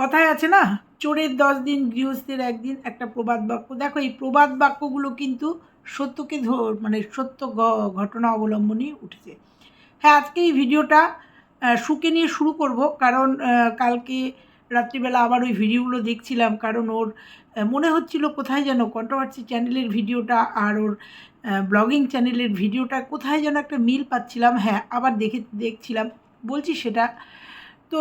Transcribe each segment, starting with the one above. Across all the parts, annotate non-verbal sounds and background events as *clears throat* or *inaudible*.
কথায় আছে না, চোরের দশ দিন, গৃহস্থের একদিন একটা প্রবাদ বাক্য। দেখো, এই প্রবাদ বাক্যগুলো কিন্তু সত্যকে মানে সত্য ঘটনা অবলম্বনই উঠেছে। হ্যাঁ আজকে এই ভিডিওটা সুকে নিয়ে শুরু করব, কারণ কালকে রাত্রিবেলা আবার ওই ভিডিওগুলো দেখছিলাম, কারণ ওর মনে হচ্ছিল কোথায় যেন কন্ট্রোভার্সি চ্যানেলের ভিডিওটা আর ওর ব্লগিং চ্যানেলের ভিডিওটা কোথায় যেন একটা মিল পাচ্ছিলাম। হ্যাঁ আবার দেখে, দেখছিলাম। বলছি সেটা। তো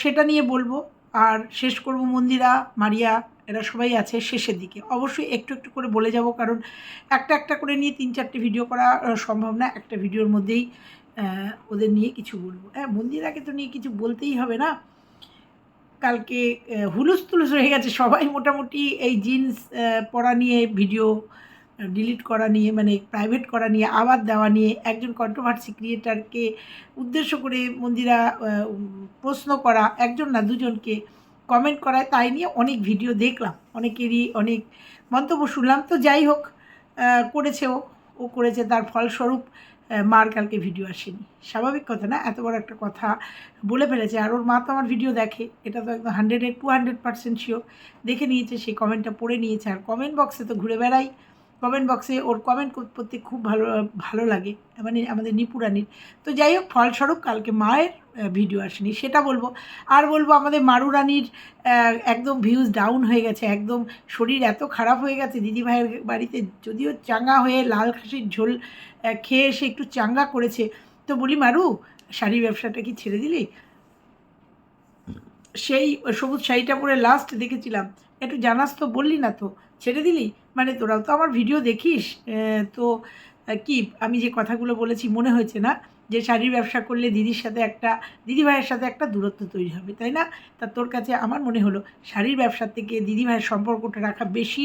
সেটা নিয়ে বলব। আর শেষ করব মন্দিরা, মারিয়া, এরা সবাই আছে শেষের দিকে। অবশ্যই একটু একটু করে বলে যাব, কারণ একটা একটা করে নিয়ে তিন চারটে ভিডিও করা সম্ভব না। একটা ভিডিওর মধ্যেই ওদের নিয়ে কিছু বলব। হ্যাঁ মন্দিরাকে তো নিয়ে কিছু বলতেই হবে না। কালকে হুলুস তুলুস হয়ে গেছে সবাই। মোটামুটি এই জিন্স পরা নিয়ে ভিডিও ডিলিট করা নিয়ে মানে প্রাইভেট করা নিয়ে আবার দেওয়া নিয়ে একজন কন্ট্রোভার্সি ক্রিয়েটারকে উদ্দেশ্য করে মন্দিরা প্রশ্ন করা, একজন না দুজনকে কমেন্ট করায়, তাই নিয়ে অনেক ভিডিও দেখলাম। অনেকেরই অনেক মন্তব্য শুনলাম। তো যাই হোক করেছে ও। ও করেছে, তার ফলস্বরূপ মার কালকে ভিডিও আসেনি। স্বাভাবিক কথা না? এত বড় একটা কথা বলে ফেলেছে। আর ওর মা তো আমার ভিডিও দেখে। এটা তো একদম হান্ড্রেডের টু হান্ড্রেড পার্সেন্ট শিওর দেখে নিয়েছে, সেই কমেন্টটা পড়ে নিয়েছে। আর কমেন্ট বক্সে তো ঘুরে বেড়াই। কমেন্ট বক্সে ওর কমেন্ট করতে খুব ভালো ভালো লাগে। মানে আমাদের নিপুরানির তো যাই হোক, ফলস্বরূপ কালকে মায়ের ভিডিও আসেনি, সেটা বলব। আর বলব আমাদের মারু রানীর একদম ভিউজ ডাউন হয়ে গেছে, একদম শরীর এত খারাপ হয়ে গেছে। দিদিভাইয়ের বাড়িতে যদিও চাঙ্গা হয়ে লাল খাসির ঝোল খেয়ে এসে একটু চাঙ্গা করেছে। তো বলি, মারু, শাড়ি ব্যবসাটা কি ছেড়ে দিলি? সেই সবুজ শাড়িটা পরে লাস্ট দেখেছিলাম। একটু জানাস তো, বললি না তো। ছেড়ে দিলি? মানে তোরাও তো আমার ভিডিও দেখিস। তো কি, আমি যে কথাগুলো বলেছি মনে হয়েছে না? যে শাড়ির ব্যবসা করলে দিদির সাথে একটা, দিদিভাইয়ের সাথে একটা দূরত্ব তৈরি হবে, তাই না? তা তোর কাছে আমার মনে হলো শাড়ির ব্যবসার থেকে দিদিভাইয়ের সম্পর্কটা রাখা বেশি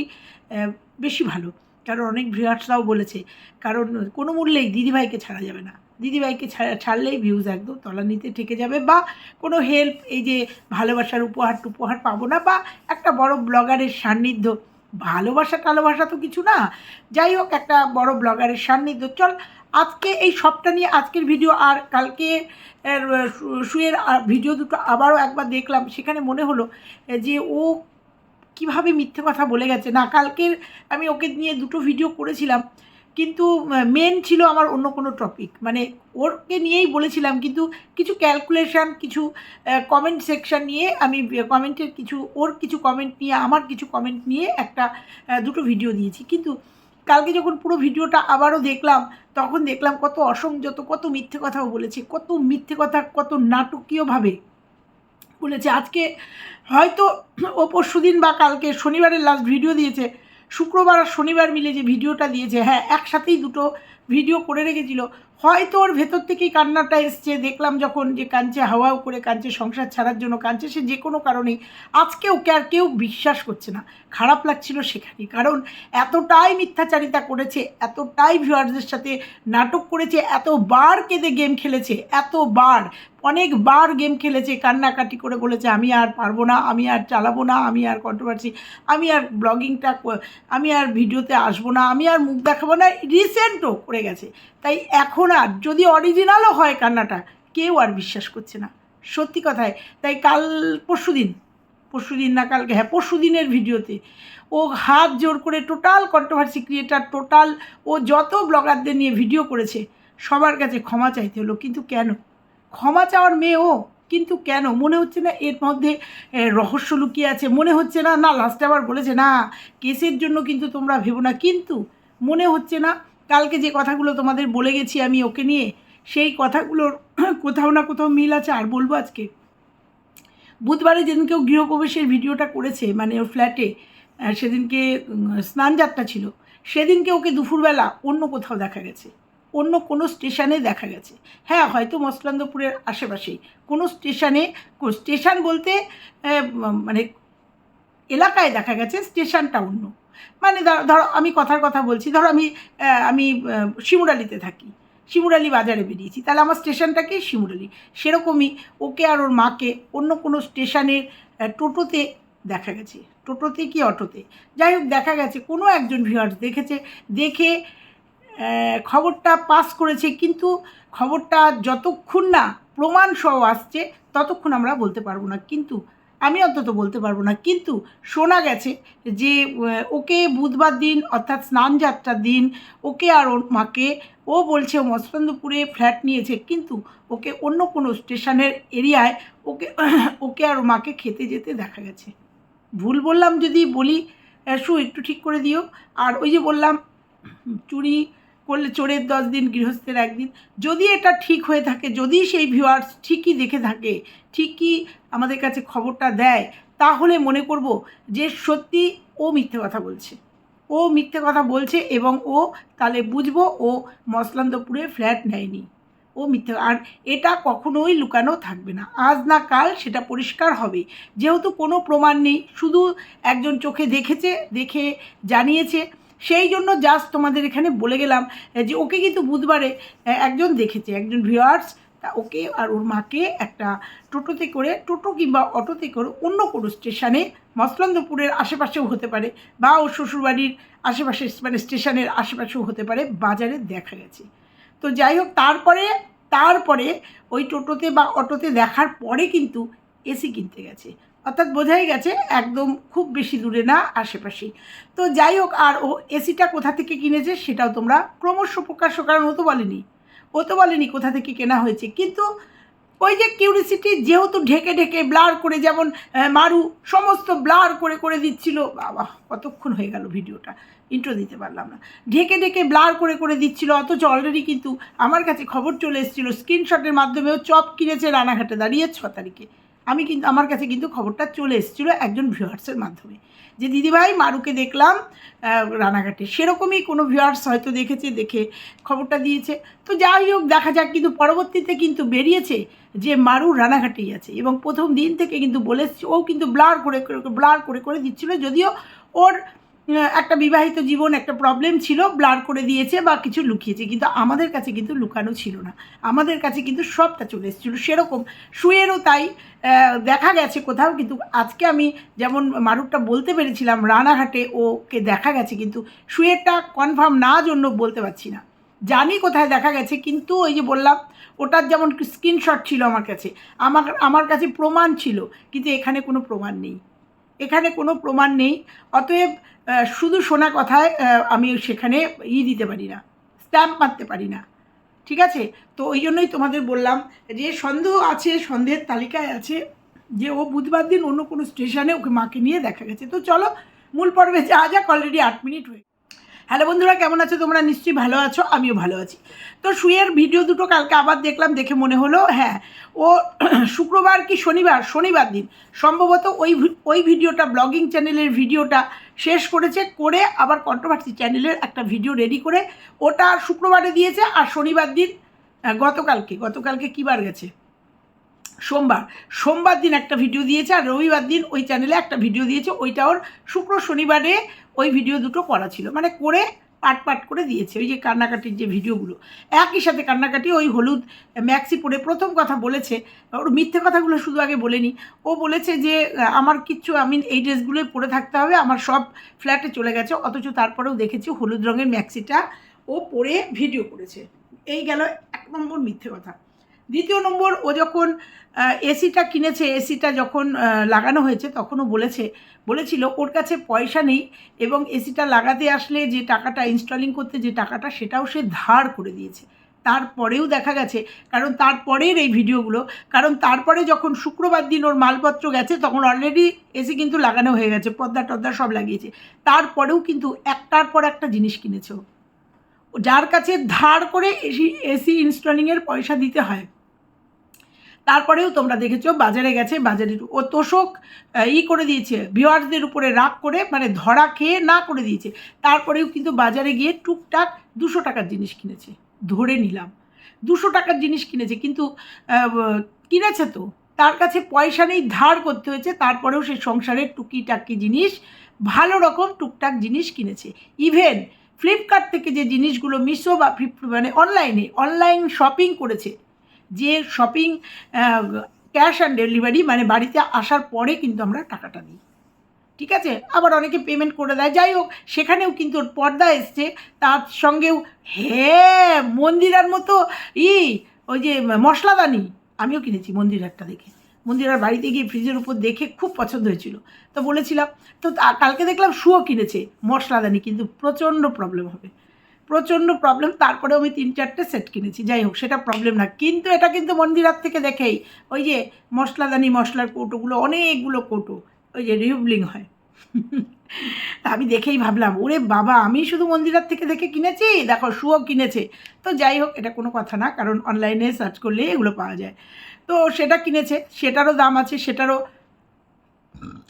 বেশি ভালো। কারণ অনেক ভিউয়ার্সরাও বলেছে, কারণ কোনো মূল্যেই দিদিভাইকে ছাড়া যাবে না। দিদিভাইকে ছাড়া- ছাড়লেই ভিউজ একদম তলানিতে ঠেকে যাবে বা কোনো হেল্প এই যে ভালোবাসার উপহার টুপহার পাবো না বা একটা বড় ব্লগারের সান্নিধ্য ভালোবাসা টালোবাসা তো কিছু না। যাই হোক, একটা বড় ব্লগারের সান্নিধ্য। চল, আজকে এই সবটা নিয়ে আজকের ভিডিও আর কালকে শুয়ের ভিডিও দুটো আবারও একবার দেখলাম। সেখানে মনে হলো যে ও কীভাবে মিথ্যে কথা বলে গেছে। না, কালকের আমি ওকে নিয়ে দুটো ভিডিও করেছিলাম। কিন্তু মেন ছিল আমার অন্য কোনো টপিক মানে ওরকে নিয়েই বলেছিলাম, কিন্তু কিছু ক্যালকুলেশন কিছু কমেন্ট সেকশন নিয়ে আমি কমেন্টের কিছু, ওর কিছু কমেন্ট নিয়ে, আমার কিছু কমেন্ট নিয়ে একটা দুটো ভিডিও দিয়েছি। কিন্তু কালকে যখন পুরো ভিডিওটা আবারও দেখলাম, তখন দেখলাম কত অসংযত, কত মিথ্যে কথাও বলেছে, কত মিথ্যে কথা, কত নাটকীয়ভাবে বলেছে। আজকে হয়তো ও পরশু দিন বা কালকে শনিবারের লাস্ট ভিডিও দিয়েছে শুক্রবার আর শনিবার মিলে যে ভিডিওটা দিয়েছে হ্যাঁ একসাথেই দুটো ভিডিও করে রেখেছিল। হয়তো ওর ভেতর থেকেই কান্নাটা এসছে। দেখলাম যখন যে কাঞ্চে হাওয়াও করে কাঞ্চে সংসার ছাড়ার জন্য কাঞ্চে সে যে কোনো কারণেই। আজকে ওকে আর কেউ বিশ্বাস করছে না। খারাপ লাগছিল সেখানে। কারণ এতটাই মিথ্যাচারিতা করেছে, এতটাই ভিউয়ার্সদের সাথে নাটক করেছে, এতবার কেঁদে গেম খেলেছে, এতবার, অনেকবার গেম খেলেছে, কান্নাকাটি করে বলেছে, আমি আর পারব না, আমি আর চালাবো না, আমি আর কন্ট্রোভার্সি আমি আর ব্লগিংটা আমি আর ভিডিওতে আসব না, আমি আর মুখ দেখাবো না। রিসেন্টও করে গেছে। তাই এখন আর যদি অরিজিনালও হয় কান্নাটা, কেউ আর বিশ্বাস করছে না। সত্যি কথায়, তাই কাল পরশু দিন পরশু দিন না কালকে হ্যাঁ পরশু দিনের ভিডিওতে, ও হাত জোর করে টোটাল কন্ট্রোভার্সি ক্রিয়েটার টোটাল ও যত ব্লগারদের নিয়ে ভিডিও করেছে, সবার কাছে ক্ষমা চাইতে হলো। কিন্তু কেন? ক্ষমা চাওয়ার মেয়ে ও, কিন্তু কেন? মনে হচ্ছে না এর মধ্যে রহস্য লুকিয়ে আছে। মনে হচ্ছে না না লাস্টে আবার বলেছে, না, কেসের জন্য কিন্তু তোমরা ভেবো না। কিন্তু মনে হচ্ছে না কালকে যে কথাগুলো তোমাদের বলে গেছি আমি ওকে নিয়ে, সেই কথাগুলোর *clears throat* কোথাও না কোথাও মিল আছে আর বলব আজকে। বুধবারে যেদিনকেও গৃহপ্রবেশের ভিডিওটা করেছে মানে ওর ফ্ল্যাটে সেদিনকে স্নানযাত্রা ছিল, সেদিনকে ওকে দুপুরবেলা অন্য কোথাও দেখা গেছে। অন্য কোনো স্টেশনে দেখা গেছে। হ্যাঁ হয়তো মসলান্দপুরের আশেপাশেই। কোনো স্টেশনে স্টেশন বলতে মানে এলাকায় দেখা গেছে, স্টেশনটা অন্য। মানে ধর- আমি কথার কথা বলছি, ধরো আমি আমি শিমুরালিতে থাকি, শিমুরালি বাজারে বেরিয়েছি, তাহলে আমার স্টেশনটাকে শিমুরালি। সেরকমই ওকে আর ওর মাকে অন্য কোনো স্টেশনের টোটোতে দেখা গেছে, টোটোতে কি অটোতে। যাই হোক, দেখা গেছে, কোনো একজন ভিউয়ার্স দেখেছে, দেখে খবরটা পাস করেছে, কিন্তু খবরটা যতক্ষণ না প্রমাণ সহ আসছে, ততক্ষণ আমরা বলতে পারব না। কিন্তু আমি অন্তত বলতে পারব না। কিন্তু শোনা গেছে যে ওকে বুধবার দিন অর্থাৎ স্নান যাত্রার দিন ওকে আর ওর মাকে, ও বলছে ও মৎস্যন্দপুরে ফ্ল্যাট নিয়েছে, কিন্তু ওকে অন্য কোনো স্টেশনের এরিয়ায় ওকে ওকে আর ওর মাকে খেতে যেতে দেখা গেছে। ভুল বললাম যদি বলি শু, একটু ঠিক করে দিও। আর ওই যে বললাম, চুরি করলে চোরের দশ দিন, গৃহস্থের একদিন। যদি এটা ঠিক হয়ে থাকে, যদি সেই ভিউয়ার্স ঠিকই দেখে থাকে, ঠিকই আমাদের কাছে খবরটা দেয়, তাহলে মনে করব যে সত্যি ও মিথ্যে কথা বলছে। ও মিথ্যে কথা বলছে এবং ও তাহলে বুঝব ও মসলান্দপুরে ফ্ল্যাট নেয়নি। ও মিথ্যে, আর এটা কখনোই লুকানো থাকবে না। আজ না কাল সেটা পরিষ্কার হবে। যেহেতু কোনো প্রমাণ নেই, শুধু একজন চোখে দেখেছে, দেখে জানিয়েছে সেই জন্য জাস্ট তোমাদের এখানে বলে গেলাম যে ওকে কিন্তু বুধবারে একজন দেখেছে, একজন ভিউয়ার্স তা ওকে আর ওর মাকে একটা টোটোতে করে, টোটো কিংবা অটোতে করে অন্য কোনো স্টেশনে মসলন্দপুরের আশেপাশেও হতে পারে, বা ওর শ্বশুরবাড়ির আশেপাশে মানে স্টেশনের আশেপাশেও হতে পারে, বাজারে দেখা গেছে। তো যাই হোক, তারপরে তারপরে ওই টোটোতে বা অটোতে দেখার পরে কিন্তু এসি কিনতে গেছে। অর্থাৎ বোঝাই গেছে একদম খুব বেশি দূরে না আশেপাশেই। তো যাই হোক, আর ও এসিটা কোথা থেকে কিনেছে সেটাও তোমরা ক্রমশ প্রকাশ্য কারণ ও তো বলেনি। ও তো বলেনি কোথা থেকে কেনা হয়েছে। কিন্তু ওই যে কিউরিসিটি যেহেতু ঢেকে ঢেকে ব্লার করে যেমন মারু সমস্ত ব্লার করে করে দিচ্ছিল। বাবা, কতক্ষণ হয়ে গেল ভিডিওটা। ইন্ট্রো দিতে পারলাম না। ঢেকে ঢেকে ব্লার করে করে দিচ্ছিল, অথচ অলরেডি কিন্তু আমার কাছে খবর চলে এসেছিল স্ক্রিনশটের মাধ্যমেও চপ কিনেছে রানাঘাটে দাঁড়িয়ে ছ তারিখে। আমি কিন্তু, আমার কাছে কিন্তু খবরটা চলে এসেছিল একজন ভিউয়ার্সের মাধ্যমে। যে, দিদিভাই, মারুকে দেখলাম রানাঘাটে। সেরকমই কোনো ভিউয়ার্স হয়তো দেখেছে, দেখে খবরটা দিয়েছে। তো যাই হোক, দেখা যাক কিন্তু পরবর্তীতে কিন্তু বেরিয়েছে যে, মারু রানাঘাটেই আছে। এবং প্রথম দিন থেকে কিন্তু বলে ও কিন্তু ব্লার করে ব্লার করে করে দিচ্ছিল। যদিও ওর একটা বিবাহিত জীবন, একটা প্রবলেম ছিল ব্লার করে দিয়েছে বা কিছু লুকিয়েছে, কিন্তু আমাদের কাছে কিন্তু লুকানো ছিল না। আমাদের কাছে কিন্তু সবটা চলে এসেছিল। সেরকম শুয়েরও তাই দেখা গেছে কোথাও, কিন্তু আজকে আমি যেমন মারুকটা বলতে পেরেছিলাম, রানাঘাটে ওকে দেখা গেছে, কিন্তু শুয়েরটা কনফার্ম না জন্য বলতে পারছি না। জানি কোথায় দেখা গেছে, কিন্তু ওই যে বললাম, ওটার যেমন স্ক্রিনশট ছিল আমার কাছে, আমার আমার কাছে প্রমাণ ছিল, কিন্তু এখানে কোনো প্রমাণ নেই। এখানে কোনো প্রমাণ নেই। অতএব শুধু শোনা কথায় আমি সেখানে ই দিতে পারি না, স্ট্যাম্প মারতে পারি না। ঠিক আছে? তো ওই জন্যই তোমাদের বললাম যে, সন্দেহ আছে, সন্দেহের তালিকায় আছে যে, ও বুধবার দিন অন্য কোনো স্টেশনে ওকে মাকে নিয়ে দেখা গেছে। তো চলো, মূল পর্বে যা যাক অলরেডি আট মিনিট হয়ে হ্যালো বন্ধুরা, কেমন আছো? তোমরা নিশ্চয়ই ভালো আছো, আমিও ভালো আছি। তো শুয়ের ভিডিও দুটো কালকে আবার দেখলাম, দেখে মনে হলো হ্যাঁ ও *clears throat* শুক্রবার কি শনিবার? শনিবার দিন। সম্ভবত ওই ওই ভিডিওটা, ব্লগিং চ্যানেলের ভিডিওটা শেষ করেছে, করে আবার কন্ট্রোভার্সি চ্যানেলের একটা ভিডিও রেডি করে, ওটা শুক্রবারে দিয়েছে, আর শনিবার দিন গতকালকে গতকালকে কী বার গেছে? সোমবার। সোমবার দিন একটা ভিডিও দিয়েছে, আর রবিবার দিন ওই চ্যানেলে একটা ভিডিও দিয়েছে, ওইটা ওর শুক্র শনিবারে ওই ভিডিও দুটো করা ছিল। মানে করে পাট পাট করে দিয়েছে, ওই যে কান্নাকাটির যে ভিডিওগুলো একই সাথে কান্নাকাটি ওই হলুদ ম্যাক্সি পরে প্রথম কথা বলেছে, ওর মিথ্যে কথাগুলো শুধু আগে বলেনি। ও বলেছে যে, আমার কিচ্ছু আমি এই ড্রেসগুলোই পরে থাকতে হবে, আমার সব ফ্ল্যাটে চলে গেছে। অথচ তারপরেও দেখেছি হলুদ রঙের ম্যাক্সিটা ও পরে ভিডিও করেছে। এই গেল এক নম্বর মিথ্যে কথা। দ্বিতীয় নম্বর, ও যখন এসিটা কিনেছে, এসিটা যখন লাগানো হয়েছে, তখনও বলেছে, বলেছিল ওর কাছে পয়সা নেই এবং এসিটা লাগাতে আসলে যে টাকাটা ইনস্টলিং করতে যে টাকাটা, সেটাও সে ধার করে দিয়েছে। তারপরেও দেখা গেছে, কারণ তারপরের এই ভিডিওগুলো, কারণ তারপরে যখন শুক্রবার দিন ওর মালপত্র গেছে, তখন অলরেডি এসি কিন্তু লাগানো হয়ে গেছে, পর্দা টর্দা সব লাগিয়েছে। তারপরেও কিন্তু একটার পর একটা জিনিস কিনেছে। যার কাছে ধার করে এসি এসি ইনস্টলিংয়ের পয়সা দিতে হয়। তারপরেও তোমরা দেখেছ বাজারে গেছে বাজারের ও তোষক ই করে দিয়েছে ভিওয়ার্সদের উপরে রাগ করে মানে ধরা খেয়ে না করে দিয়েছে। তারপরেও কিন্তু বাজারে গিয়ে টুকটাক দুশো টাকার জিনিস কিনেছে, ধরে নিলাম। দুশো টাকার জিনিস কিনেছে, কিন্তু কিনেছে তো। তার কাছে পয়সা নেই, ধার করতে হয়েছে, তারপরেও সে সংসারের টুকিটাকি জিনিস, ভালো রকম টুকটাক জিনিস কিনেছে। ইভেন, ফ্লিপকার্ট থেকে যে জিনিসগুলো মিশো বা ফ্লিপ মানে অনলাইনে, অনলাইন শপিং করেছে যে শপিং ক্যাশ অন ডেলিভারি মানে বাড়িতে আসার পরে কিন্তু আমরা টাকাটা দিই। ঠিক আছে? আবার অনেকে পেমেন্ট করে দেয়। যাই হোক, সেখানেও কিন্তু ওর পর্দা এসছে। তার সঙ্গেও হ্যাঁ মন্দিরার মতো, ই, ওই যে মশলাদানি। আমিও কিনেছি মন্দিরারটা দেখে। মন্দিরার বাড়িতে গিয়ে ফ্রিজের উপর দেখে খুব পছন্দ হয়েছিল। তো বলেছিলাম, তো তা- কালকে দেখলাম শুও কিনেছে মশলাদানি, কিন্তু প্রচণ্ড প্রবলেম হবে। প্রচণ্ড প্রবলেম তারপরে আমি তিন চারটে সেট কিনেছি, যাই হোক, সেটা প্রবলেম না। কিন্তু এটা কিন্তু মন্দিরার থেকে দেখেই, ওই যে মশলাদানি, মশলার কৌটোগুলো, অনেকগুলো কৌটো, ওই যে রিউবলিং হয়। তা আমি দেখেই ভাবলাম, ওরে বাবা, আমি শুধু মন্দিরার থেকে দেখে কিনেছি? দেখো শুও কিনেছে। তো যাই হোক, এটা কোনো কথা না, কারণ অনলাইনে সার্চ করলে এগুলো পাওয়া যায়। তো সেটা কিনেছে, সেটারও দাম আছে, সেটারও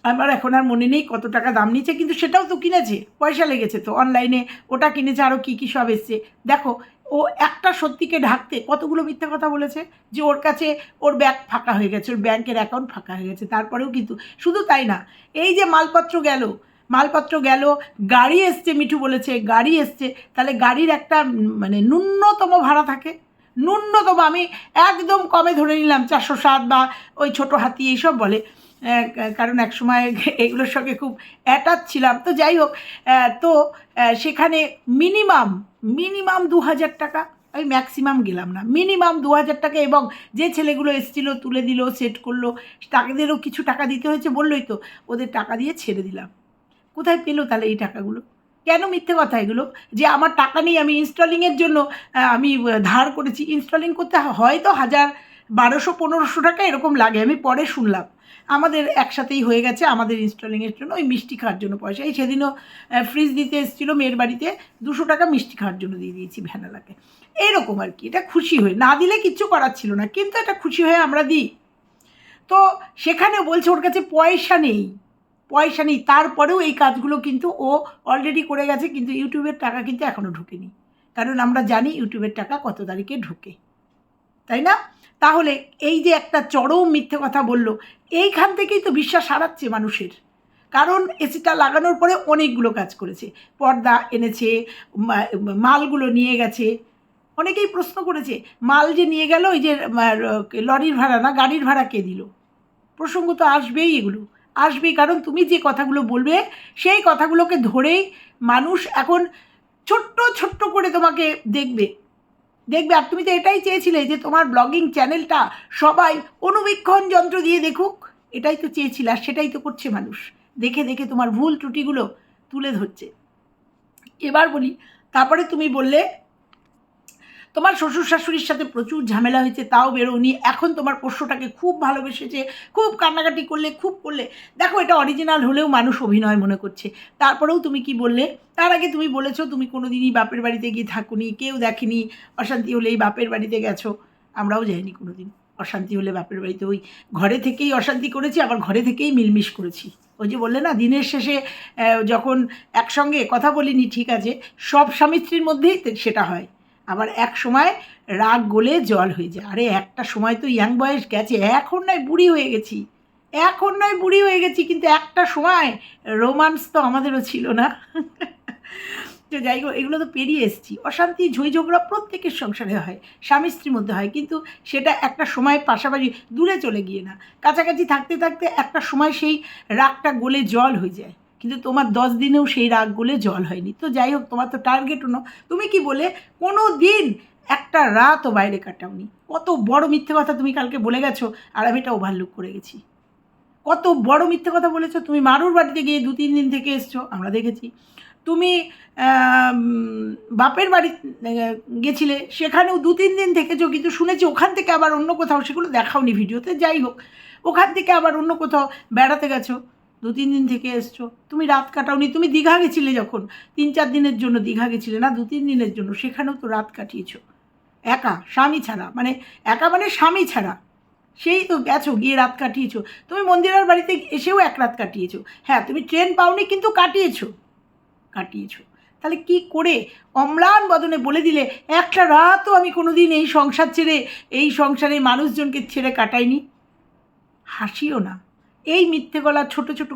আমার এখন আর মনে নেই কত টাকা দাম নিচ্ছে কিন্তু সেটাও তো কিনেছে, পয়সা লেগেছে তো অনলাইনে ওটা কিনেছে আরও কী কী সব এসছে। দেখো, ও একটা সত্যিকে ঢাকতে কতগুলো মিথ্যা কথা বলেছে, যে ওর কাছে ওর ব্যাগ ফাঁকা হয়ে গেছে, ওর ব্যাংকের অ্যাকাউন্ট ফাঁকা হয়ে গেছে, তারপরেও কিন্তু, শুধু তাই না, এই যে মালপত্র গেল মালপত্র গেল, গাড়ি এসছে, মিঠু বলেছে, গাড়ি এসছে, তাহলে গাড়ির একটা মানে ন্যূনতম ভাড়া থাকে, ন্যূনতম, আমি একদম কমে ধরে নিলাম, চারশো সাত বা ওই ছোটো হাতি এইসব বলে কারণ এক সময় এগুলোর সঙ্গে খুব অ্যাটাচ ছিলাম। তো যাই হোক তো সেখানে মিনিমাম মিনিমাম দু হাজার টাকা, আমি ম্যাক্সিমাম গেলাম না। মিনিমাম দু হাজার টাকা এবং যে ছেলেগুলো এসেছিল, তুলে দিল সেট করল, তাদেরও কিছু টাকা দিতে হয়েছে বললোই তো, ওদের টাকা দিয়ে ছেড়ে দিলাম। কোথায় পেল তাহলে এই টাকাগুলো? কেন মিথ্যে কথা এগুলো? যে আমার টাকা নেই, আমি ইনস্টলিংয়ের জন্য আমি ধার করেছি। ইনস্টলিং করতে হয়তো হাজার বারোশো পনেরোশো টাকা এরকম লাগে, আমি পরে শুনলাম। আমাদের একসাথেই হয়ে গেছে আমাদের ইনস্টলিংয়ের জন্য, ওই মিষ্টি খাওয়ার জন্য পয়সা। এই সেদিনও ফ্রিজ দিতে এসেছিল মেয়ের বাড়িতে, দুশো টাকা মিষ্টি খাওয়ার জন্য দিয়ে দিয়েছি ভ্যানালাকে। এইরকম আর কি, এটা খুশি হয়ে, না দিলে কিচ্ছু করার ছিল না, কিন্তু এটা খুশি হয়ে আমরা দিই। তো সেখানে বলছে, ওর কাছে পয়সা নেই পয়সা নেই। তারপরেও এই কাজগুলো কিন্তু ও অলরেডি করে গেছে, কিন্তু ইউটিউবের টাকা কিন্তু এখনও ঢুকেনি। কারণ আমরা জানি ইউটিউবের টাকা কত তারিখে ঢুকে। তাই না? তাহলে এই যে একটা চরম মিথ্যে কথা বলল, এইখান থেকেই তো বিশ্বাস হারাচ্ছে মানুষের। কারণ এসিটা লাগানোর পরে অনেকগুলো কাজ করেছে। পর্দা এনেছে মালগুলো নিয়ে গেছে। অনেকেই প্রশ্ন করেছে, মাল যে নিয়ে গেল ওই যে লরির ভাড়া না গাড়ির ভাড়া কে দিল? প্রসঙ্গ তো আসবেই এগুলো। আসবেই কারণ তুমি যে কথাগুলো বলবে, সেই কথাগুলোকে ধরেই মানুষ এখন ছোট্ট ছোট্ট করে তোমাকে দেখবে। দেখবে, আর তুমি তো এটাই চেয়েছিলে যে তোমার ব্লগিং চ্যানেলটা সবাই অনুবীক্ষণ যন্ত্র দিয়ে দেখুক। এটাই তো চেয়েছিল, আর সেটাই তো করছে মানুষ। দেখে দেখে তোমার ভুল ত্রুটিগুলো তুলে ধরছে। এবার বলি, তারপরে তুমি বললে তোমার শ্বশুর শাশুড়ির সাথে প্রচুর ঝামেলা হয়েছে, তাও বেরোনি। এখন তোমার পোষ্যটাকে খুব ভালোবেসেছে, খুব কান্নাকাটি করলে, খুব করলে। দেখো, এটা অরিজিনাল হলেও মানুষ অভিনয় মনে করছে। তারপরেও তুমি কি বললে? তার আগে তুমি বলেছ তুমি কোনো দিনই বাপের বাড়িতে গিয়ে থাকুনি, কেউ দেখেনি। অশান্তি হলেই বাপের বাড়িতে গেছো। আমরাও যাইনি কোনো দিন অশান্তি হলে বাপের বাড়িতে ওই ঘরে থেকেই অশান্তি করেছি, আবার ঘরে থেকেই মিলমিশ করেছি। ওই যে বললে না, দিনের শেষে যখন একসঙ্গে কথা বলিনি, ঠিক আছে, সব স্বামী স্ত্রীর মধ্যেই সেটা হয়। আবার এক সময় রাগ গলে জল হয়ে যায়। আরে, একটা সময় তো ইয়াং বয়স গেছে, এখন নয় বুড়ি হয়ে গেছি। এখন নয় বুড়ি হয়ে গেছি, কিন্তু একটা সময় রোমান্স তো আমাদেরও ছিল না। *laughs* তো যাই হোক, এগুলো তো পেরিয়ে এসেছি। অশান্তি, ঝই ঝগড়া প্রত্যেকের সংসারে হয়, স্বামী স্ত্রীর মধ্যে হয়, কিন্তু সেটা একটা সময় পাশাপাশি দূরে চলে গিয়ে না। কাছাকাছি থাকতে থাকতে একটা সময় সেই রাগটা গলে জল হয়ে যায়। কিন্তু তোমার দশ দিনেও সেই রাগ জল হয়নি। তো যাই হোক, তোমার তো টার্গেটও অন্য তুমি কি বলে কোনো দিন একটা রাতও বাইরে কাটাওনি। কত বড় মিথ্যে কথা তুমি কালকে বলে গেছো, আর আমি এটা ওভারলুক করে গেছি। কত বড় মিথ্যে কথা বলেছ, তুমি মারুর বাড়িতে গিয়ে দু তিন দিন থেকে এসছো, আমরা দেখেছি। তুমি বাপের বাড়ি গেছিলে, সেখানেও দু তিন দিন থেকেছো, কিন্তু শুনেছি ওখান থেকে আবার অন্য কোথাও, সেগুলো দেখাওনি ভিডিওতে। যাই হোক, ওখান থেকে আবার অন্য কোথাও বেড়াতে গেছো। দু তিন দিন থেকে এসছো। তুমি রাত কাটাওনি, তুমি দীঘা গেছিলে যখন। তিন চার দিনের জন্য দীঘা গেছিলে না দু তিন দিনের জন্য। সেখানেও তো রাত কাটিয়েছো। একা, স্বামী ছাড়া মানে একা মানে স্বামী ছাড়া। সেই তো গেছো, গিয়ে রাত কাটিয়েছো। তুমি মন্দিরের বাড়িতে এসেও এক রাত কাটিয়েছো। হ্যাঁ তুমি ট্রেন পাওনি, কিন্তু কাটিয়েছো। কাটিয়েছো। তাহলে কি করে? অম্লান বদনে বলে দিলে, একটা রাতও আমি কোনোদিন এই সংসার ছেড়ে, এই সংসারে মানুষজনকে ছেড়ে কাটাইনি। হাসিও না। এই মিথ্যে গলা, ছোট ছোট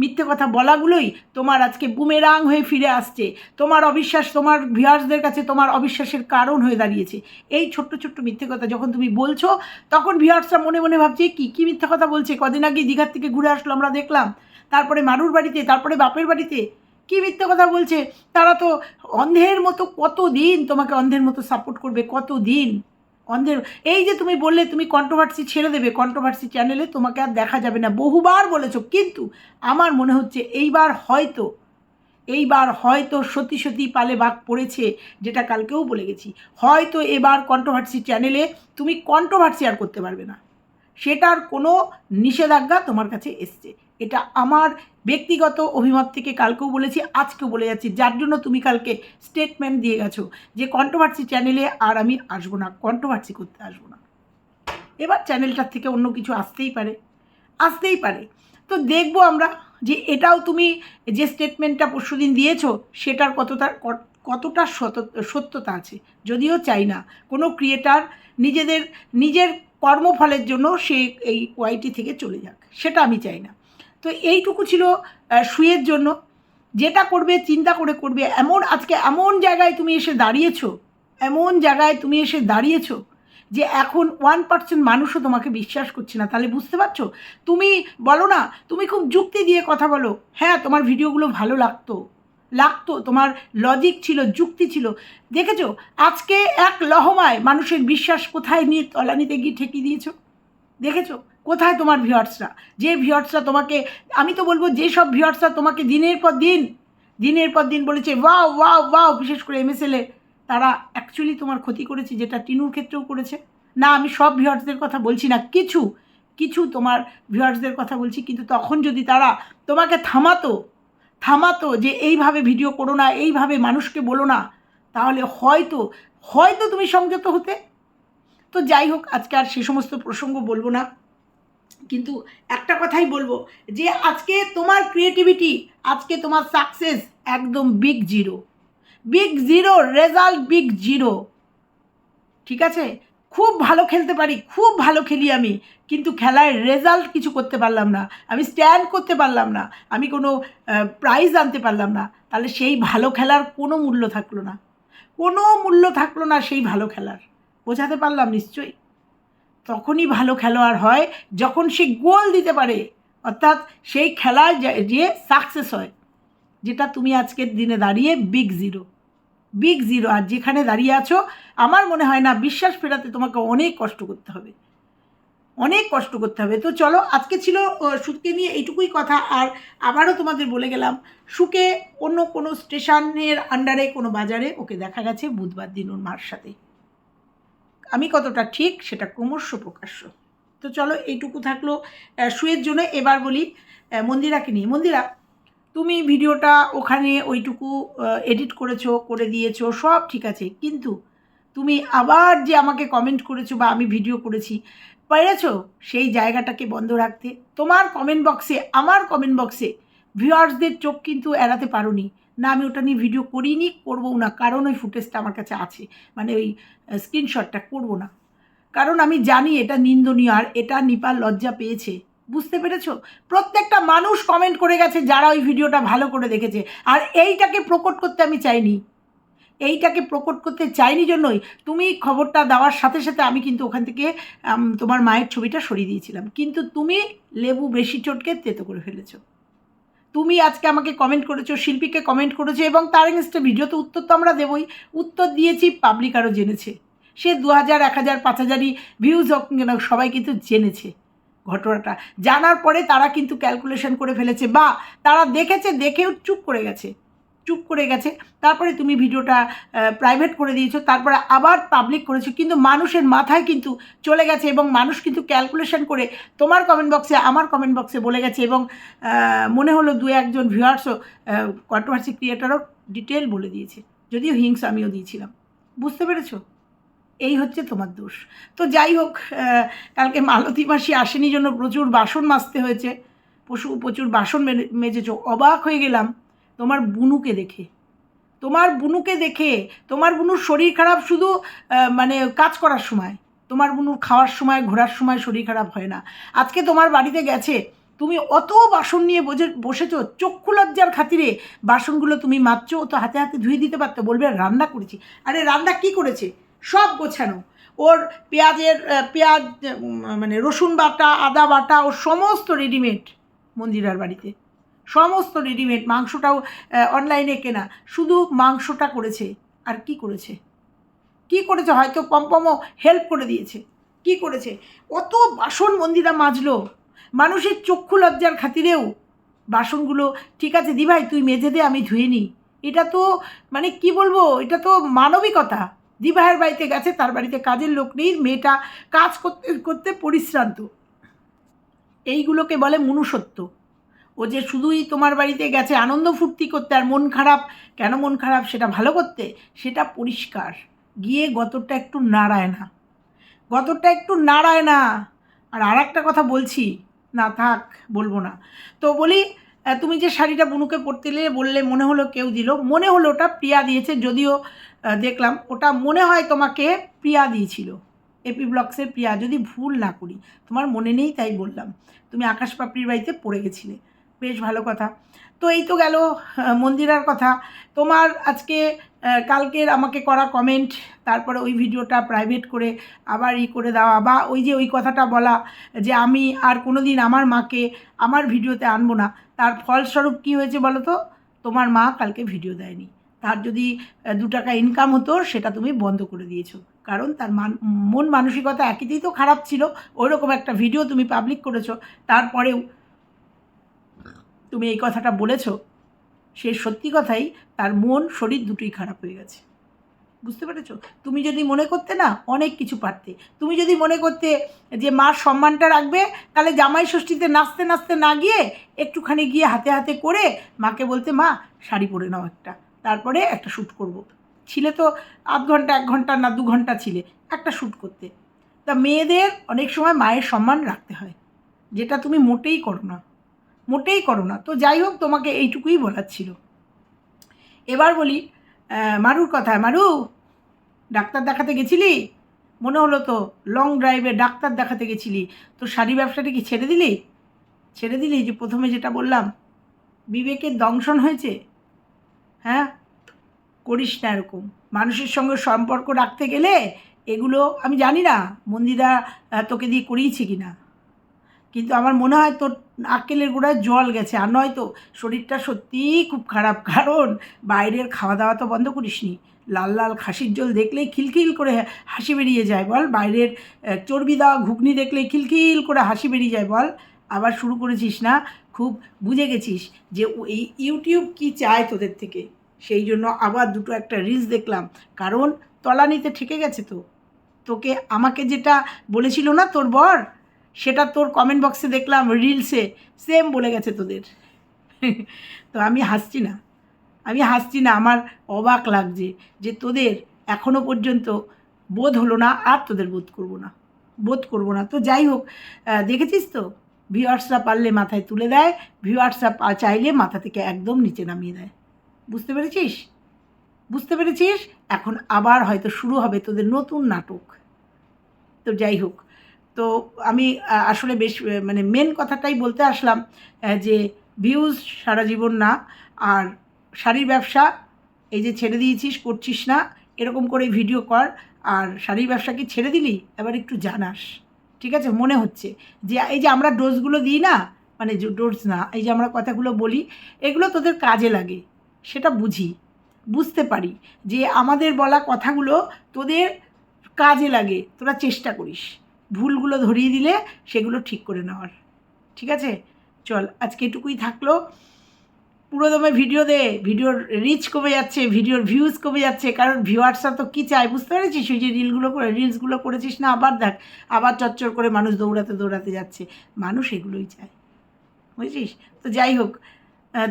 মিথ্যে কথা বলাগুলোই তোমার আজকে বুমেরাং হয়ে ফিরে আসছে। তোমার অবিশ্বাস, তোমার ভিউয়ার্সদের কাছে তোমার অবিশ্বাসের কারণ হয়ে দাঁড়িয়েছে। এই ছোট্ট ছোট্ট মিথ্যে কথা যখন তুমি বলছো, তখন ভিউয়ার্সরা মনে মনে ভাবছে, কী কী মিথ্যে কথা বলছে? কদিন আগে দীঘার থেকে ঘুরে আসলো, আমরা দেখলাম। তারপরে মারুর বাড়িতে, তারপরে বাপের বাড়িতে। কী মিথ্যে কথা বলছে? তারা তো অন্ধের মতো কত দিন তোমাকে অন্ধের মতো সাপোর্ট করবে? কত দিন অন্ধের এই যে তুমি বললে তুমি কন্ট্রোভার্সি ছেড়ে দেবে কন্ট্রোভার্সি চ্যানেলে তোমাকে আর দেখা যাবে না। বহুবার বলেছ, কিন্তু আমার মনে হচ্ছে এইবার হয়তো এইবার হয়তো সত্যি সত্যি পালে বাঘ পড়েছে, যেটা কালকেও বলে গেছি। হয়তো এবার কন্ট্রোভার্সি চ্যানেলে তুমি কন্ট্রোভার্সি আর করতে পারবে না। সেটার কোনো নিষেধাজ্ঞা তোমার কাছে এসছে। এটা আমার ব্যক্তিগত অভিমত থেকে কালকেও বলেছি, আজকেও বলে যাচ্ছি। যার জন্য তুমি কালকে স্টেটমেন্ট দিয়ে গেছো যে কন্ট্রোভার্সি চ্যানেলে আর আমি আসব না কন্ট্রোভার্সি করতে আসব না। এবার চ্যানেলটার থেকে অন্য কিছু আসতেই পারে আসতেই পারে। তো দেখব আমরা যে এটাও তুমি যে স্টেটমেন্টটা পরশুদিন দিয়েছ, সেটার কতটা কত- কতটা সত- সত্যতা আছে। যদিও চাই না, কোনো ক্রিয়েটার নিজেদের, নিজের কর্মফলের জন্য সে এই ওয়াইটি থেকে চলে যাক, সেটা আমি চাই না। তো এইটুকু ছিল সুয়ের জন্য। যেটা করবে, চিন্তা করে করবে। এমন আজকে এমন জায়গায় তুমি এসে দাঁড়িয়েছো, এমন জায়গায় তুমি এসে দাঁড়িয়েছো যে এখন ওয়ান পার্সেন্ট মানুষও তোমাকে বিশ্বাস করছে না। তাহলে বুঝতে পারছ? তুমি বলো না, তুমি খুব যুক্তি দিয়ে কথা বলো। হ্যাঁ তোমার ভিডিওগুলো ভালো লাগতো। লাগতো, তোমার লজিক ছিল, যুক্তি ছিল। দেখেছ? আজকে এক লহমায় মানুষের বিশ্বাস কোথায় নিয়ে তলানিতে গিয়ে ঠেকিয়ে দিয়েছ? দেখেছ? কোথায় তোমার ভিউয়ার্সরা যে ভিউয়ার্সরা তোমাকে, আমি তো বলব যেসব ভিউয়ার্সরা তোমাকে দিনের পর দিন, দিনের পর দিন বলেছে, ওয়াও ওয়াও ওয়াও, বিশেষ করে এমএসএলে তারা অ্যাকচুয়ালি তোমার ক্ষতি করেছে, যেটা টিনুর ক্ষেত্রেও করেছে। না, আমি সব ভিউয়ার্সদের কথা বলছি না, কিছু কিছু তোমার ভিউয়ার্সদের কথা বলছি, কিন্তু তখন যদি তারা তোমাকে থামাতো থামাতো যে এইভাবে ভিডিও করো না, এইভাবে মানুষকে বলো না, তাহলে হয়তো হয়তো তুমি সংযত হতে। তো যাই হোক, আজকে আর সে সমস্ত প্রসঙ্গ বলব না। কিন্তু একটা কথাই বলব যে আজকে তোমার ক্রিয়েটিভিটি আজকে তোমার সাকসেস একদম big zero big zero result big zero ঠিক আছে? খুব ভালো খেলতে পারি, খুব ভালো খেলি আমি, কিন্তু খেলায় রেজাল্ট কিছু করতে পারলাম না। আমি স্ট্যান্ড করতে পারলাম না, আমি কোনো প্রাইজ আনতে পারলাম না। তাহলে সেই ভালো খেলার কোনো মূল্য থাকল না। কোনো মূল্য থাকল না সেই ভালো খেলার। বোঝাতে পারলাম নিশ্চয়ই? তখনই ভালো খেলোয়াড় হয় যখন সে গোল দিতে পারে। অর্থাৎ সেই খেলায় যে- সাকসেস হয়, যেটা তুমি আজকের দিনে দাঁড়িয়ে বিগ জিরো বিগ জিরো আর যেখানে দাঁড়িয়ে আছো, আমার মনে হয় না বিশ্বাস ফেরাতে তোমাকে অনেক কষ্ট করতে হবে। অনেক কষ্ট করতে হবে। তো চলো, আজকে ছিল সুখকে নিয়ে এইটুকুই কথা, আর আবারও তোমাদের বলে গেলাম সুকে অন্য কোনো স্টেশনের আন্ডারে কোনো বাজারে ওকে দেখা গেছে, বুধবার দিন ওর মার সাথে। আমি কতটা ঠিক সেটা ক্রমশ প্রকাশ্য। তো চলো এইটুকু থাকল সুয়ের জন্য এবার বলি মন্দিরাকে নিয়ে। মন্দিরা, তুমি ভিডিওটা ওখানে ওইটুকু এডিট করেছ, করে দিয়েছ, সব ঠিক আছে। কিন্তু তুমি আবার যে আমাকে কমেন্ট করেছ বা আমি ভিডিও করেছি, পেরেছ সেই জায়গাটাকে বন্ধ রাখতে? তোমার কমেন্ট বক্সে আমার কমেন্ট বক্সে ভিউয়ার্সদের চোখ কিন্তু এড়াতে পারোনি। না, আমি ওটা নিয়ে ভিডিও করিনি করবও না। কারণ ওই ফুটেজটা আমার কাছে আছে। মানে ওই স্ক্রিনশটটা করব না। কারণ আমি জানি এটা নিন্দনীয়, আর এটা নিপাল লজ্জা পেয়েছে। বুঝতে পেরেছ? প্রত্যেকটা মানুষ কমেন্ট করে গেছে, যারা ওই ভিডিওটা ভালো করে দেখেছে। আর এইটাকে প্রকট করতে আমি চাইনি। এইটাকে প্রকট করতে চাইনি জন্যই তুমি খবরটা দেওয়ার সাথে সাথে আমি কিন্তু ওখান থেকে তোমার মায়ের ছবিটা সরিয়ে দিয়েছিলাম। কিন্তু তুমি লেবু বেশি চটকে তেতো করে ফেলেছো। তুমি আজকে আমাকে কমেন্ট করেছ, শিল্পীকে কমেন্ট করেছ এবং তার এগেনস্টে ভিডিওতে উত্তর তো আমরা দেবই। উত্তর দিয়েছি পাবলিক আরও জেনেছে। সে দু হাজার এক হাজার পাঁচ হাজারই ভিউজ হোক কেন, সবাই কিন্তু জেনেছে ঘটনাটা। জানার পরে তারা কিন্তু ক্যালকুলেশন করে ফেলেছে বা তারা দেখেছে, দেখেও চুপ করে গেছে। চুপ করে গেছে। তারপরে তুমি ভিডিওটা প্রাইভেট করে দিয়েছ, তারপরে আবার পাবলিক করেছ। কিন্তু মানুষের মাথায় কিন্তু চলে গেছে এবং মানুষ কিন্তু ক্যালকুলেশন করে তোমার কমেন্ট বক্সে আমার কমেন্ট বক্সে বলে গেছে এবং মনে হলো দু একজন ভিউয়ার্সও কন্ট্রোভার্সি ক্রিয়েটারও ডিটেল বলে দিয়েছে। যদিও হিংস আমিও দিয়েছিলাম। বুঝতে পেরেছ? এই হচ্ছে তোমার দোষ। তো যাই হোক কালকে মালতী মাসি আসেনি জন্য প্রচুর বাসন মাজতে হয়েছে। পশু প্রচুর বাসন মেজে- মেজেছো। অবাক হয়ে গেলাম। তোমার বুনুকে দেখে। তোমার বুনুকে দেখে, তোমার বুনুর শরীর খারাপ শুধু মানে কাজ করার সময়, তোমার বুনুর খাওয়ার সময়, ঘোরার সময় শরীর খারাপ হয় না। আজকে তোমার বাড়িতে গেছে, তুমি অত বাসন নিয়ে বসে বসেছো, চক্ষু লজ্জার খাতিরে বাসনগুলো তুমি মাজছো ও তো হাতে হাতে ধুয়ে দিতে পারতো, বলবে, রান্না করেছি। আরে, রান্না কি করেছে? সব গোছানো। ওর পেঁয়াজের পেঁয়াজ মানে রসুন বাটা, আদা বাটা, ও সমস্ত রেডিমেড মন্দিরার বাড়িতে। সমস্ত রেডিমেড মাংসটাও অনলাইনে কেনা। শুধু মাংসটা করেছে। আর কি করেছে? কি করেছে? হয়তো পম্পমও হেল্প করে দিয়েছে। কি করেছে? অত বাসন মন্দিরা মাজলো। মানুষের চক্ষু লজ্জার খাতিরেও বাসনগুলো, ঠিক আছে দি ভাই তুই মেজে দে, আমি ধুয়ে নিই। এটা তো মানে কি বলব? এটা তো মানবিকতা। দি ভাইয়ের বাড়িতে গেছে, তার বাড়িতে কাজের লোক নেই, মেয়েটা কাজ করতে করতে পরিশ্রান্ত। এইগুলোকে বলে মনুষ্যত্ব। ও যে শুধুই তোমার বাড়িতে গেছে আনন্দ ফুর্তি করতে আর মন খারাপ, কেন মন খারাপ সেটা ভালো করতে? সেটা পরিষ্কার। গিয়ে গতরটা একটু নাড়ায় না। গতরটা একটু নাড়ায় না। আর আর একটা কথা বলছি। না, থাক, বলব না। তো বলি তুমি যে শাড়িটা বুনুকে পরতে বললে মনে হলো কেউ দিল। মনে হলো ওটা প্রিয়া দিয়েছে, যদিও দেখলাম ওটা মনে হয় তোমাকে প্রিয়া দিয়েছিল। এপি ব্লগসের প্রিয়া। যদি ভুল না করি, তোমার মনে নেই তাই বললাম। তুমি আকাশ পাপড়ির বাড়িতে পড়ে গেছিলে। বেশ ভালো কথা। তো এই তো গেল মন্দিরার কথা। তোমার আজকে কালকের আমাকে করা কমেন্ট তারপরে ওই ভিডিওটা প্রাইভেট করে আবার ই করে দেওয়া বা ওই যে ওই কথাটা বলা যে আমি আর কোনো দিন আমার মাকে আমার ভিডিওতে আনব না। তার ফলস্বরূপ কী হয়েছে বলো তো তোমার মা কালকে ভিডিও দেয়নি। তার যদি দু টাকা ইনকাম হতো, সেটা তুমি বন্ধ করে দিয়েছ। কারণ তার মান, মন মানসিকতা একইতেই তো খারাপ ছিল। ওইরকম একটা ভিডিও তুমি পাবলিক করেছ। তারপরেও তুমি এই কথাটা বলেছ, সে সত্যি কথাই তার মন, শরীর দুটোই খারাপ হয়ে গেছে। বুঝতে পেরেছ? তুমি যদি মনে করতে না, অনেক কিছু পারতে। তুমি যদি মনে করতে যে মার সম্মানটা রাখবে, তাহলে জামাই ষষ্ঠীতে নাচতে নাচতে না গিয়ে একটুখানি গিয়ে হাতে হাতে করে মাকে বলতে, মা, শাড়ি পরে নাও একটা। তারপরে একটা শ্যুট করব। ছিলে তো আধ ঘণ্টা, এক ঘণ্টা না দু ঘণ্টা ছিলে, একটা শ্যুট করতে। তা মেয়েদের অনেক সময় মায়ের সম্মান রাখতে হয়। যেটা তুমি মোটেই করো না। মোটেই করো না। তো যাই হোক, তোমাকে এইটুকুই বলার ছিল। এবার বলি মারুর কথা মারু, ডাক্তার দেখাতে গেছিলি? মনে হলো তো লং ড্রাইভে ডাক্তার দেখাতে গেছিলি। তো শাড়ি ব্যবসাটা কি ছেড়ে দিলি? ছেড়ে দিলি? যে প্রথমে যেটা বললাম, বিবেকের দংশন হয়েছে? হ্যাঁ? করিস না এরকম। মানুষের সঙ্গে সম্পর্ক রাখতে গেলে এগুলো, আমি জানি না মন্দিরা তোকে দিয়ে করিয়েছি কি না কিন্তু আমার মনে হয় তোর আক্কেলের গোড়ায় জল গেছে, আর নয়তো শরীরটা সত্যিই খুব খারাপ। *laughs* কারণ বাইরের খাওয়া দাওয়া তো বন্ধ করিসনি। লাল লাল খাসির জল দেখলেই খিলখিল করে হাসি বেরিয়ে যায় বল। বাইরের চর্বি দেওয়া ঘুগনি দেখলেই খিলখিল করে হাসি বেরিয়ে যায় বল। আবার শুরু করেছিস না? খুব বুঝে গেছিস যে এই ইউটিউব কি চায় তোদের থেকে? সেই জন্য আবার দুটো একটা রিলস দেখলাম। কারণ তলানিতে ঠেকে গেছে তো। তোকে আমাকে যেটা বলেছিল না তোর বর? সেটা তোর কমেন্ট বক্সে দেখলাম রিলসে সেম বলে গেছে তোদের। তো আমি হাসছি না। আমি হাসছি না, আমার অবাক লাগছে যে তোদের এখনও পর্যন্ত বোধ হলো না, আর তোদের বোধ করব না, বোধ করব না। তো যাই হোক দেখেছিস তো? ভিউয়ার্সরা পারলে মাথায় তুলে দেয়, ভিউয়ার্সরা চাইলে মাথা থেকে একদম নিচে নামিয়ে দেয়। বুঝতে পেরেছিস? বুঝতে পেরেছিস? এখন আবার হয়তো শুরু হবে তোদের নতুন নাটক। তো যাই হোক তো আমি আসলে বেশ মানে মেন কথাটাই বলতে আসলাম যে ভিউজ সারা জীবন না, আর শাড়ির ব্যবসা এই যে ছেড়ে দিয়েছিস, করছিস না, এরকম করে ভিডিও কর, আর শাড়ির ব্যবসা কি ছেড়ে দিলি? এবার একটু জানাস। ঠিক আছে? মনে হচ্ছে। যে, এই যে আমরা ডোজগুলো দিই না মানে ডোজ না, এই যে আমরা কথাগুলো বলি, এগুলো তোদের কাজে লাগে। সেটা বুঝি। বুঝতে পারি যে আমাদের বলা কথাগুলো তোদের কাজে লাগে, তোরা চেষ্টা করিস। ভুলগুলো ধরিয়ে দিলে সেগুলো ঠিক করে নেওয়ার। ঠিক আছে? চল, আজকে এটুকুই থাকল। পুরোদমে ভিডিও দে। ভিডিওর রিচ কমে যাচ্ছে ভিডিওর ভিউজ কমে যাচ্ছে, কারণ ভিউয়ার্সরা তো কী চায় বুঝতে পেরেছিস? ওই যে রিলগুলো করে রিলসগুলো করেছিস না, আবার দেখ, আবার চচ্চর করে মানুষ দৌড়াতে দৌড়াতে যাচ্ছে। মানুষ এগুলোই চায়। বুঝেছিস? তো যাই হোক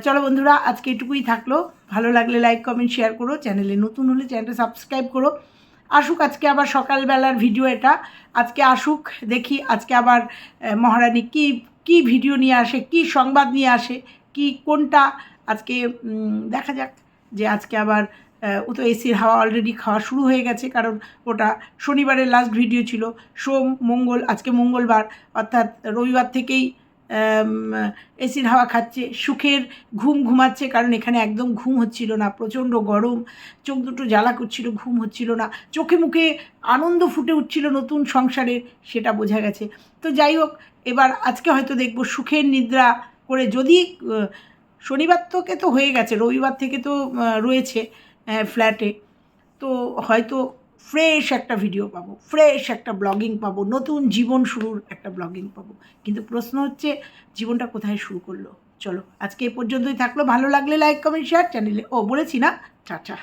চলো বন্ধুরা, আজকে এটুকুই থাকল। ভালো লাগলে লাইক কমেন্ট শেয়ার করো। চ্যানেলে নতুন হলে চ্যানেলটা সাবস্ক্রাইব করো। আসুক, আজকে আবার সকালবেলার ভিডিও এটা। আজকে আসুক, দেখি আজকে আবার মহারানী কি কি ভিডিও নিয়ে আসে, কি সংবাদ নিয়ে আসে, কি, কোনটা? আজকে দেখা যাক যে আজকে আবার ও তো এসির হাওয়া অলরেডি খাওয়া শুরু হয়ে গেছে, কারণ ওটা শনিবারের লাস্ট ভিডিও ছিল। সোম, মঙ্গল, আজকে মঙ্গলবার, অর্থাৎ রবিবার থেকেই এসির হাওয়া খাচ্ছে, সুখের ঘুম ঘুমাচ্ছে, কারণ এখানে একদম ঘুম হচ্ছিল না, প্রচণ্ড গরম, চোখ দুটো জ্বালা করছিল, ঘুম হচ্ছিল না, চোখে মুখে আনন্দ ফুটে উঠছিল নতুন সংসারের সেটা বোঝা গেছে। তো যাই হোক, এবার আজকে হয়তো দেখব সুখের নিদ্রা করে, যদি শনিবার থেকে তো হয়ে গেছে, রবিবার থেকে তো রয়েছে ফ্ল্যাটে, তো হয়তো ফ্রেশ একটা ভিডিও পাবো, ফ্রেশ একটা ব্লগিং পাবো, নতুন জীবন শুরুর একটা ব্লগিং পাবো। কিন্তু প্রশ্ন হচ্ছে, জীবনটা কোথায় শুরু করল? চলো, আজকে এ পর্যন্তই থাকল। ভালো লাগলে লাইক কমেন্ট শেয়ার চ্যানেলে ও, বলেছি না? টাটা